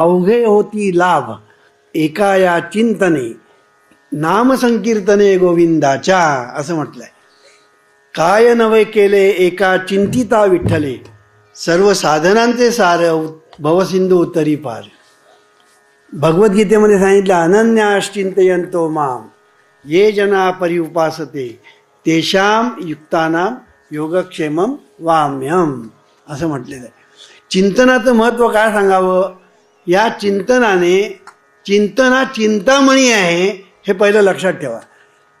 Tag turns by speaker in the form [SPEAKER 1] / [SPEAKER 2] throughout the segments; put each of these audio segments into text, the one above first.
[SPEAKER 1] अवघे होती लाभ. एका या चिंतने नामसंकीर्तने गोविंदाच्या असं म्हटलंय. काय नवे केले एका चिंतिता विठ्ठले. सर्व साधनांचे सार भवसिंधू उत्तरी पार. भगवद्गीतेमध्ये सांगितलं अनन्याश्चिंतयंतो माम. ये जना परिउपासते तेषाम युक्तानाम योगक्षेमम वाम्यम असं म्हटलेलं आहे. चिंतनाचं महत्त्व काय सांगावं? या चिंतनाने चिंतना चिंतामणी आहे हे पहिलं लक्षात ठेवा.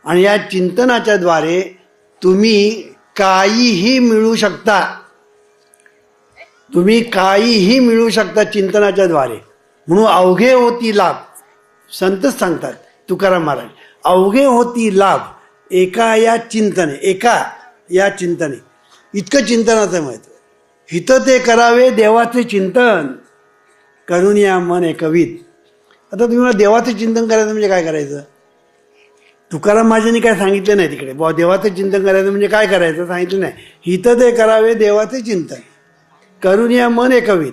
[SPEAKER 1] आणि या चिंतनाच्या द्वारे तुम्ही काहीही मिळू शकता. तुम्ही काहीही मिळू शकता चिंतनाच्या द्वारे. म्हणून अवघे होती लाभ. संतच सांगतात तुकाराम महाराज अवघे होती लाभ. एका या चिंतने एका या चिंतने. इतकं चिंतनाचं महत्त्व. हित ते करावे देवाचे चिंतन. करून या मन एकवीत आता तुम्ही मला देवाचं चिंतन करायचं म्हणजे काय करायचं? तुकाराम महाराजांनी काय सांगितलं नाही तिकडे? बुवा देवाचं चिंतन करायचं म्हणजे काय करायचं? सांगितलं नाही. हित ते करावे देवाचे चिंतन. करून या मन एकवीत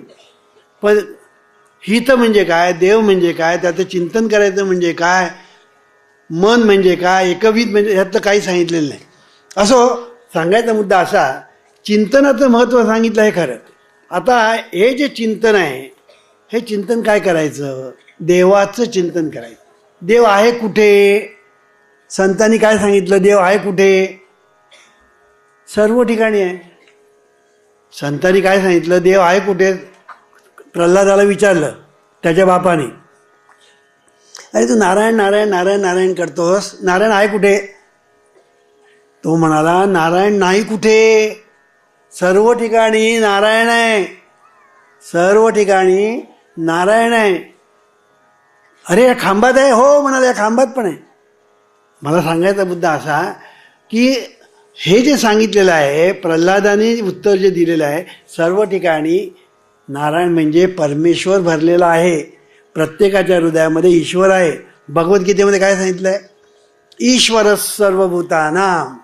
[SPEAKER 1] पण हित म्हणजे काय? देव म्हणजे काय? त्याचं चिंतन करायचं म्हणजे काय? मन म्हणजे काय? एकवीत म्हणजे ह्यातलं काही सांगितलेलं नाही. असो सांगायचा मुद्दा असा चिंतनाचं महत्त्व सांगितलं आहे खरं. आता हे जे चिंतन आहे हे चिंतन काय करायचं? देवाचं चिंतन करायचं. देव आहे कुठे? संतांनी काय सांगितलं? देव आहे कुठे? सर्व ठिकाणी आहे. संतांनी काय सांगितलं? देव आहे कुठे? प्रल्हादाला विचारलं त्याच्या बापाने. अरे तू नारायण नारायण नारायण नारायण करतोस. नारायण आहे कुठे? तो म्हणाला नारायण नाही कुठे? सर्व ठिकाणी नारायण आहे. सर्व ठिकाणी नारायण आहे. अरे या खांबात आहे? हो म्हणाले या खांबात पण आहे. मला सांगायचा मुद्दा असा की हे जे सांगितलेलं आहे प्रल्हादाने उत्तर जे दिलेलं आहे सर्व ठिकाणी नारायण म्हणजे परमेश्वर भरलेला आहे. प्रत्येकाच्या हृदयामध्ये ईश्वर आहे. भगवद्गीतेमध्ये काय सांगितलं आहे ईश्वर सर्वभूताना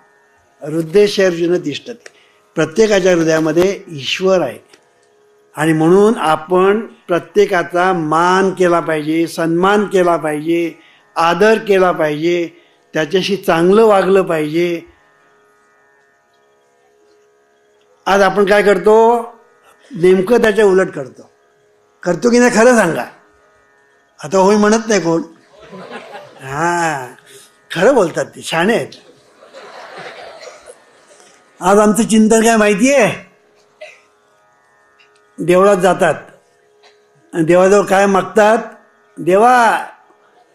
[SPEAKER 1] हृदयशर्जुन तिष्ठते. प्रत्येकाच्या हृदयामध्ये ईश्वर आहे. आणि म्हणून आपण प्रत्येकाचा मान केला पाहिजे सन्मान केला पाहिजे आदर केला पाहिजे त्याच्याशी चांगलं वागलं पाहिजे. आज आपण काय करतो? नेमकं त्याच्या उलट करतो. करतो की नाही खरं सांगा. आता होय म्हणत नाही कोण. हा खरं बोलतात ते छान आहेत. आज आमचं चिंतन काय माहिती आहे देवळात जातात. आणि देवाजवळ काय मागतात? देवा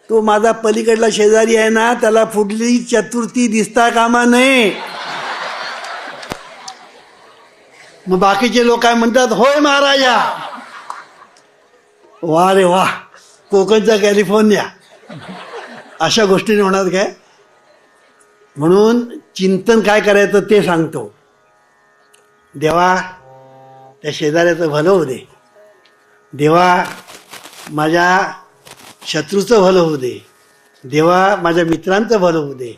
[SPEAKER 1] तो माझा पलीकडला शेजारी आहे ना त्याला फुटली चतुर्थी दिसता कामा नये. मग बाकीचे लोक काय म्हणतात? होय महाराजा. वा रे वा कोकणचा कॅलिफोर्निया. अशा गोष्टीने होणार काय? म्हणून चिंतन काय करायचं ते सांगतो. देवा त्या शेजाऱ्याचं भलं होऊ दे. देवा माझ्या शत्रूचं भलं होऊ दे. देवा माझ्या मित्रांचं भलं होऊ दे.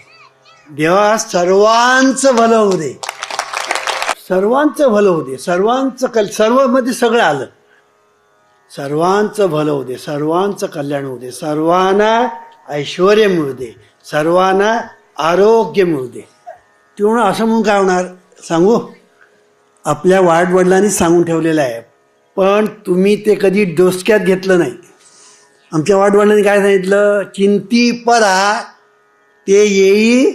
[SPEAKER 1] देवा सर्वांचं भलं होऊ दे. सर्वांचं भलं होऊ दे. सर्वांचं कल सर्वमध्ये सगळं आलं. सर्वांचं भलं होऊ दे. सर्वांचं कल्याण होऊ दे. सर्वांना ऐश्वर मिळू दे. सर्वांना आरोग्य मिळू दे. ते असं म्हणून काय होणार? सांगू? आपल्या वाडवडिलांनी सांगून ठेवलेलं आहे. पण तुम्ही ते कधी डोसक्यात घेतलं नाही. आमच्या वाडवडिलांनी काय सांगितलं? चिंती परा ते येई.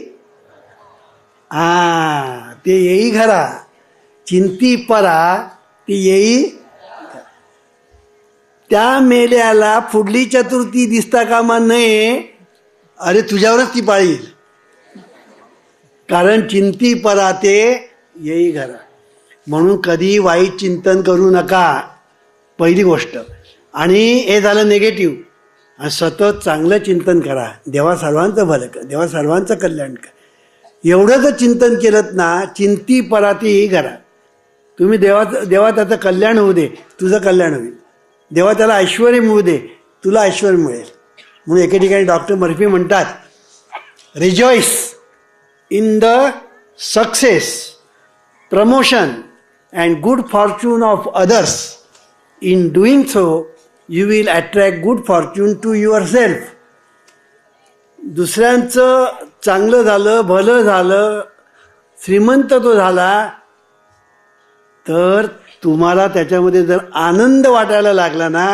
[SPEAKER 1] हा ते येई घरा. चिंती परा ते येई. त्या मेल्याला पुढली चतुर्थी दिसता कामा नये. अरे तुझ्यावरच ती पाळील कारण चिंती परा ते येई घरा. म्हणून कधी वाईट चिंतन करू नका पहिली गोष्ट. आणि हे झालं निगेटिव्ह आणि सतत चांगलं चिंतन करा. देवा सर्वांचं भलं कर देवा सर्वांचं कल्याण कर. एवढं जर चिंतन केलं ना चिंती परातीही करा. तुम्ही देवाचं देवा त्याचं कल्याण होऊ दे तुझं कल्याण होईल. देवा त्याला ऐश्वर मिळू दे तुला ऐश्वर मिळेल. म्हणून एके ठिकाणी डॉक्टर मर्फी म्हणतात rejoice in the success promotion and good fortune of others in doing so you will attract good fortune to yourself दुसऱ्यांचं चांगलं झालं भलं झालं श्रीमंत तो झाला तर तुम्हाला त्याच्यामध्ये जर आनंद वाटायला लागला ना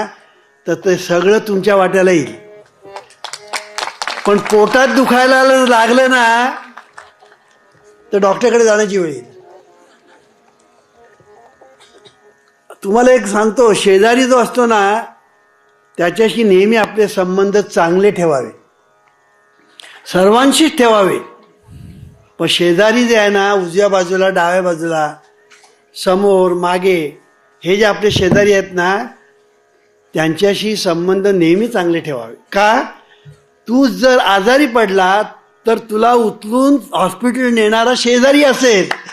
[SPEAKER 1] तर ते सगळं तुमच्या वाट्याला येईल. पण पोटात दुखायला लागलं ना तर डॉक्टरकडे जाण्याची वेळ येईल. तुम्हाला एक सांगतो शेजारी जो असतो ना त्याच्याशी नेहमी आपले संबंध चांगले ठेवावे. सर्वांशीच ठेवावे. पण शेजारी जे आहे ना उजव्या बाजूला डाव्या बाजूला समोर मागे हे जे आपले शेजारी आहेत ना त्यांच्याशी संबंध नेहमी चांगले ठेवावे. का? तू जर आजारी पडला तर तुला उचलून हॉस्पिटल नेणारा शेजारी असेल.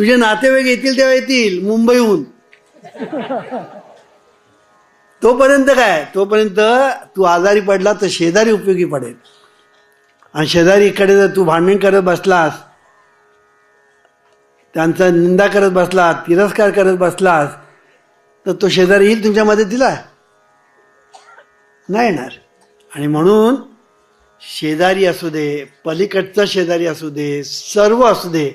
[SPEAKER 1] तुझे नातेवाईक येतील तेव्हा येतील मुंबईहून. तोपर्यंत काय? तोपर्यंत तू आजारी पडला तर शेजारी उपयोगी पडेल. आणि शेजारी इकडे जर तू भांडण करत बसलास त्यांचा निंदा करत बसला तिरस्कार करत बसलास तर तो शेजारी येईल तुमच्या मदतीला? नाही येणार. आणि म्हणून शेजारी असू दे पलीकडचा शेजारी असू दे सर्व असू दे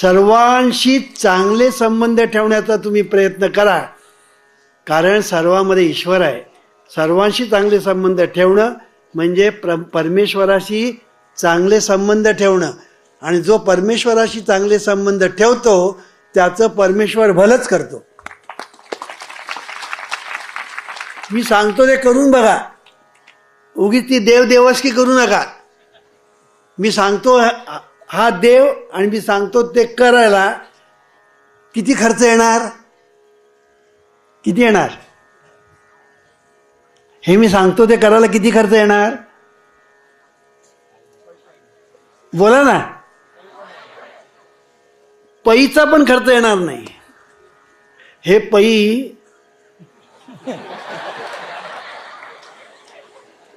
[SPEAKER 1] सर्वांशी चांगले संबंध ठेवण्याचा तुम्ही प्रयत्न करा. कारण सर्वामध्ये ईश्वर आहे. सर्वांशी चांगले संबंध ठेवणं म्हणजे प्र परमेश्वराशी चांगले संबंध ठेवणं. आणि जो परमेश्वराशी चांगले संबंध ठेवतो त्याचं परमेश्वर भलंच करतो. मी सांगतो ते करून बघा. उगीच ती देव देवस्की करू नका. मी सांगतो हा- देव आणि मी सांगतो ते करायला किती खर्च येणार? किती येणार? हे मी सांगतो ते करायला किती खर्च येणार? बोला ना. पैचा पण खर्च येणार नाही. हे पई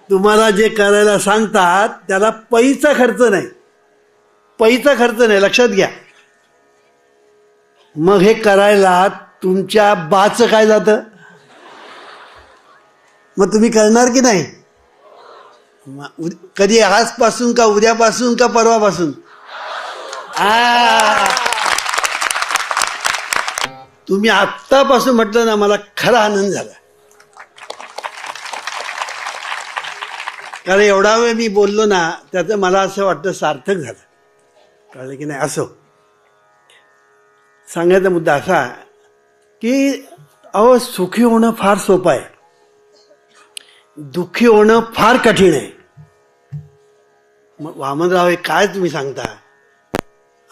[SPEAKER 1] तुम्हाला जे करायला सांगतात त्याला पैचा खर्च नाही. पैचा खर्च नाही लक्षात घ्या. मग हे करायला तुमच्या बाचं काय जातं? मग तुम्ही करणार की नाही? मग कधी आजपासून का उद्यापासून का परवापासून? आ. तुम्ही आत्तापासून म्हटलं ना मला खरा आनंद झाला. कारण एवढा वेळ मी बोललो ना त्याचं मला असं वाटतं सार्थक झालं. कळलं की नाही असो. सांगायचा मुद्दा असा की अहो सुखी होणं फार सोपं आहे. दुःखी होणं फार कठीण आहे. मग वामनराव हे काय तुम्ही सांगता?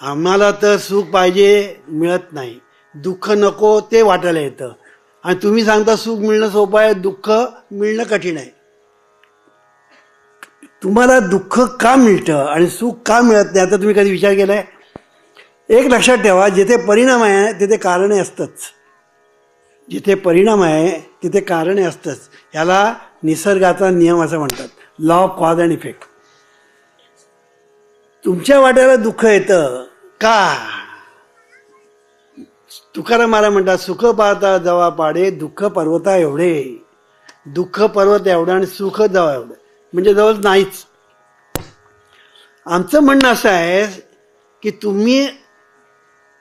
[SPEAKER 1] आम्हाला तर सुख पाहिजे मिळत नाही. दुःख नको ते वाटायला येतं. आणि तुम्ही सांगता सुख मिळणं सोपं आहे दुःख मिळणं कठीण आहे. तुम्हाला दुःख का मिळतं आणि सुख का मिळत नाही आता तुम्ही कधी विचार केलाय? एक लक्षात ठेवा जिथे परिणाम आहे तिथे कारणे असतंच. जिथे परिणाम आहे तिथे कारणे असतंच. ह्याला निसर्गाचा नियम असं म्हणतात. Law of cause and effect तुमच्या वाट्याला दुःख येतं. का? तुकाराम महाराज म्हणतात सुख पाहता जवा पाडे दुःख पर्वता एवढे. दुःख पर्वत एवढं आणि सुख जवा एवढं. म्हणजे जवळ नाहीच. आमचं म्हणणं असं आहे की तुम्ही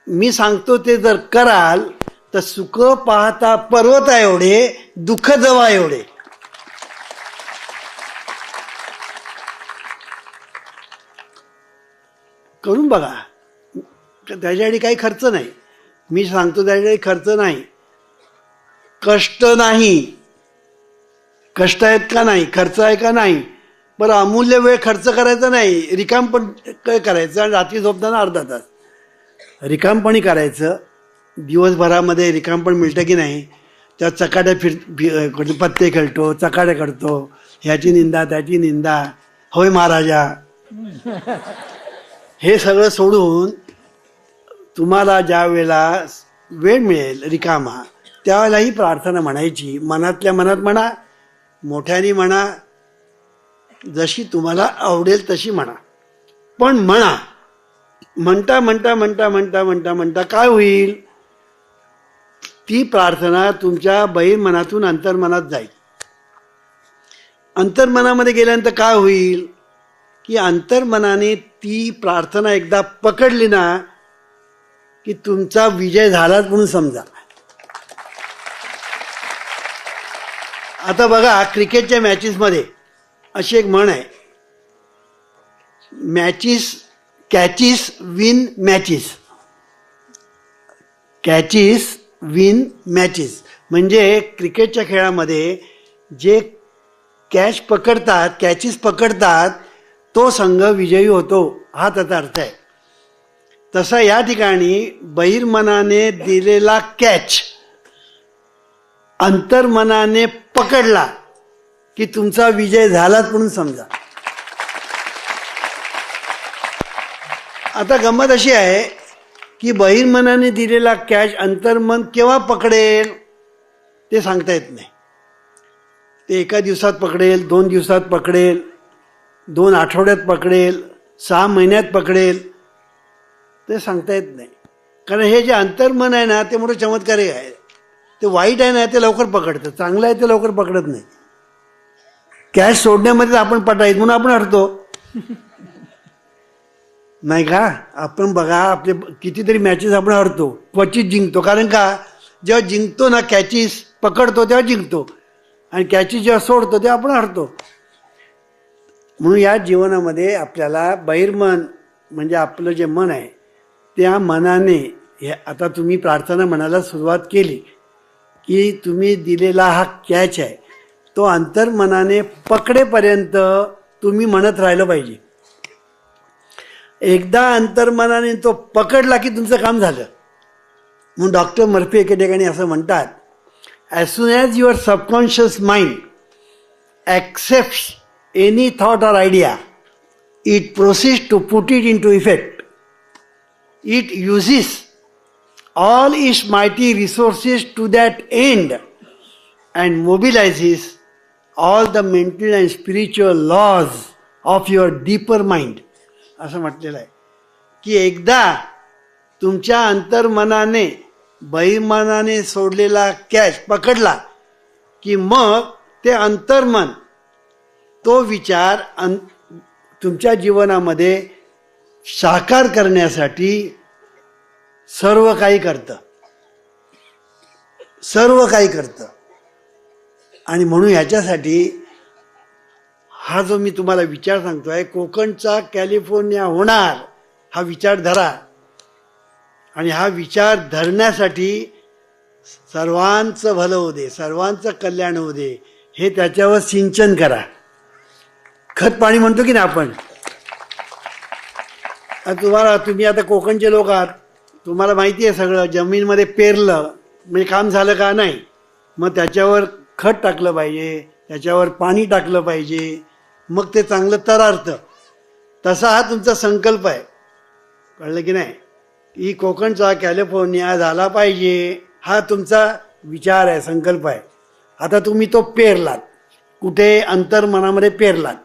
[SPEAKER 1] मी सांगतो ते जर कराल तर सुख पाहता पर्वत एवढे दुःख जवा एवढे. करून बघा. त्याच्यासाठी काही खर्च नाही. मी सांगतो त्याच्यासाठी खर्च नाही. कष्ट नाही. कष्ट आहेत का नाही? खर्च आहे का नाही? बरं अमूल्य वेळ खर्च करायचा नाही. रिकाम पण काय करायचं आणि रात्री झोपताना अर्धा तास. रिकामपणी करायचं. दिवसभरामध्ये रिकामपण मिळतं की नाही? त्या चकाट्या फिर पत्ते खेळतो चकाट्या करतो. ह्याची निंदा त्याची निंदा. होय महाराजा. हे सगळं सोडून तुम्हाला ज्या वेळेला वेळ मिळेल रिकामा त्यावेळेलाही प्रार्थना म्हणायची. मनातल्या मनात म्हणा मोठ्याने म्हणा जशी तुम्हाला आवडेल तशी म्हणा. पण म्हणा म्हणता म्हणता म्हणता म्हणता म्हणता म्हणता काय होईल? ती प्रार्थना तुमच्या बहिर्मनातून अंतर्मनात जाईल. अंतर्मनामध्ये गेल्यानंतर काय होईल? की अंतर्मनाने ती प्रार्थना एकदा पकडली ना की तुमचा विजय झालाच म्हणून समजा. आता बघा क्रिकेटच्या मॅचेसमध्ये अशी एक म्हण आहे. Matches catches win matches. Catches win matches. म्हणजे क्रिकेटच्या खेळामध्ये जे कॅच पकडतात कॅचीस पकडतात तो संघ विजयी होतो हा त्याचा अर्थ आहे. तसा या ठिकाणी बहिर्मनाने दिलेला कॅच अंतर्मनाने पकडला की तुमचा विजय झालाच म्हणून समजा. आता गंमत अशी आहे की बहिर्मनाने दिलेला कॅश अंतर्मन केव्हा पकडेल ते सांगता येत नाही. ते एका दिवसात पकडेल दोन दिवसात पकडेल दोन आठवड्यात पकडेल सहा महिन्यात पकडेल ते सांगता येत नाही. कारण हे जे अंतर्मन आहे ना ते मोठं चमत्कारी आहे. ते वाईट आहे ना ते लवकर पकडतं चांगलं आहे ते लवकर पकडत नाही. कॅश सोडण्यामध्ये आपण पटायत म्हणून आपण हरतो. नाही का? आपण बघा आपले कितीतरी मॅचेस आपण हरतो. क्वचित जिंकतो. कारण का? जेव्हा जिंकतो ना कॅचीस पकडतो तेव्हा जिंकतो. आणि कॅचीस जेव्हा सोडतो तेव्हा आपण हरतो. म्हणून या जीवनामध्ये आपल्याला बहिर्मन म्हणजे आपलं जे मन आहे त्या मनाने हे आता तुम्ही प्रार्थना म्हणायला सुरुवात केली. की तुम्ही दिलेला हा कॅच आहे. तो अंतर्मनाने पकडेपर्यंत तुम्ही म्हणत राहिलं पाहिजे. एकदा अंतर्मनाने तो पकडला की तुमचं काम झालं. म्हणून डॉक्टर मर्फी एके ठिकाणी असं म्हणतात as soon as your subconscious mind accept any thought or idea it process to put it into effect it uses all its mighty resources to that end and mobilizes all the mental and spiritual laws of your deeper mind असं म्हटलेलं आहे की एकदा तुमच्या अंतर्मनाने बहिर्मनाने सोडलेला catch पकडला की मग ते अंतर्मन तो विचार अं तुमच्या जीवनामध्ये साकार करण्यासाठी सर्व काही करतं. सर्व काही करतं. आणि म्हणून ह्याच्यासाठी हा जो मी तुम्हाला विचार सांगतोय कोकणचा कॅलिफोर्निया होणार हा विचार धरा आणि हा विचार धरण्यासाठी सर्वांचं भलं होऊ दे सर्वांचं कल्याण होऊ दे हे त्याच्यावर सिंचन करा. खत पाणी म्हणतो की ना आपण? तुम्हाला तुम्ही आता कोकणचे लोक आहात. तुम्हाला माहिती आहे सगळं जमीनमध्ये पेरलं म्हणजे काम झालं का नाही मग त्याच्यावर खत टाकलं पाहिजे त्याच्यावर पाणी टाकलं पाहिजे मग ते चांगलं तरारतं. तसा हा तुमचा संकल्प आहे. कळलं की नाही? ही कोकणचा कॅलिफोर्निया झाला पाहिजे हा तुमचा विचार आहे संकल्प आहे. आता तुम्ही तो पेरलात कुठे अंतर्मनामध्ये पेरलात.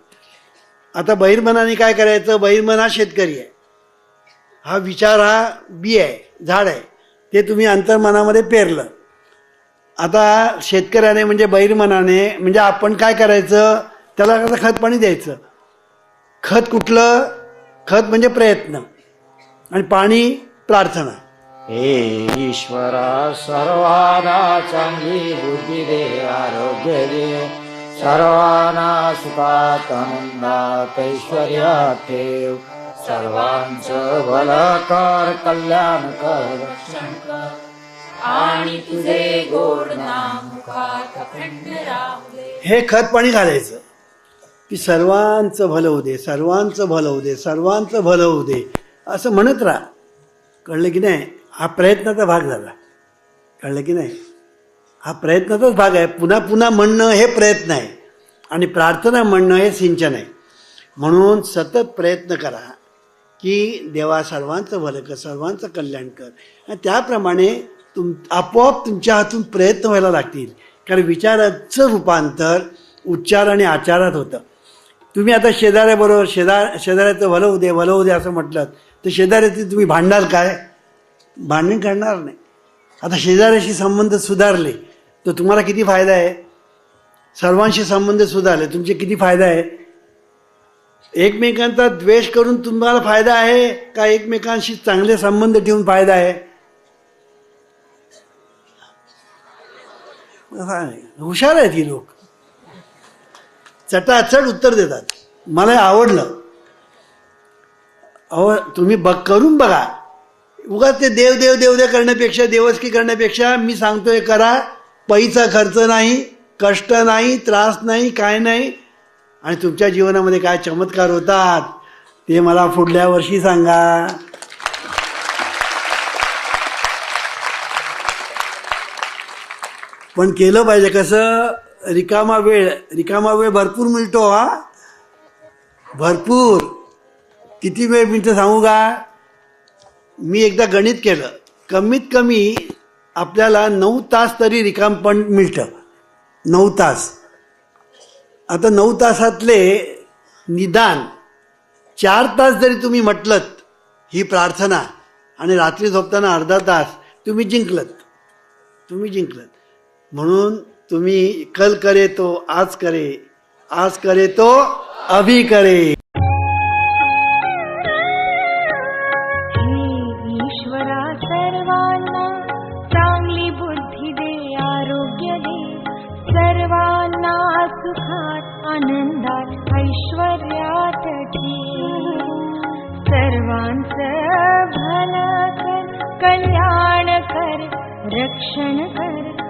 [SPEAKER 1] आता बहिर्मनाने काय करायचं? बहिर्मन हा शेतकरी आहे. हा विचार हा बी आहे झाड आहे. ते तुम्ही अंतर्मनामध्ये पेरलं. आता शेतकऱ्याने म्हणजे बहिर्मनाने म्हणजे आपण काय करायचं त्याला कसं खत पाणी द्यायचं? खत कुठलं? खत म्हणजे प्रयत्न आणि पाणी प्रार्थना.
[SPEAKER 2] हे ईश्वरा सर्वांना चांगली बुद्धी दे आरोग्य दे. सर्वांना सुखात आनंदात ऐश्वर्या ठेव. सर्वांचं भलं कर कल्याण कर
[SPEAKER 3] आणि तुझे गोड नाम मुखात अखंड राहू दे
[SPEAKER 1] हे खत पाणी घालायचं. की सर्वांचं भलं होऊ दे सर्वांचं भलं होऊ दे सर्वांचं भलं होऊ दे असं म्हणत राहा. कळलं की नाही? हा प्रयत्नाचा भाग झाला. कळलं की नाही? हा प्रयत्नाचाच भाग आहे. पुन्हा पुन्हा म्हणणं हे प्रयत्न आहे. आणि प्रार्थना म्हणणं हे सिंचन आहे. म्हणून सतत प्रयत्न करा. की देवा सर्वांचं भलं कर सर्वांचं कल्याण कर. आणि त्याप्रमाणे तुम आपोआप तुमच्या हातून प्रयत्न व्हायला लागतील. कारण विचाराचं रूपांतर उच्चार आणि आचारात होतं. तुम्ही आता शेजाऱ्याबरोबर शेजार शेजाऱ्याचं भलं होऊ दे भलं होऊ दे असं म्हटलं तर शेजाऱ्याची तुम्ही भांडाल काय? भांडण करणार नाही. आता शेजाऱ्याशी संबंध सुधारले तर तुम्हाला किती फायदा आहे? सर्वांशी संबंध सुधारले तुमचे किती फायदा आहे? एकमेकांचा द्वेष करून तुम्हाला फायदा आहे का एकमेकांशी चांगले संबंध ठेवून फायदा आहे? हुशार आहेत ही लोक. चटाचट उत्तर देतात. मला आवडलं. अहो तुम्ही बघ करून बघा. उगाच ते देव देव देव देव करण्यापेक्षा देवस्की करण्यापेक्षा मी सांगतोय करा. पैसा खर्च नाही कष्ट नाही त्रास नाही काय नाही. आणि तुमच्या जीवनामध्ये काय चमत्कार होतात ते मला पुढल्या वर्षी सांगा. पण केलं पाहिजे कसं रिकामा वेळ रिकामा वेळ भरपूर मिळतो हा. भरपूर. किती वेळ मिळतं सांगू का? मी एकदा गणित केलं. कमीत कमी आपल्याला नऊ तास तरी रिकाम पण मिळतं. नऊ तास. आता नऊ तासातले निदान चार तास जरी तुम्ही म्हटलत ही प्रार्थना आणि रात्री झोपताना अर्धा तास तुम्ही जिंकलत. तुम्ही जिंकलत. म्हणून तुम्ही कल करे तो आज करे आज करे तो अभी करे.
[SPEAKER 4] कर रक्षण कर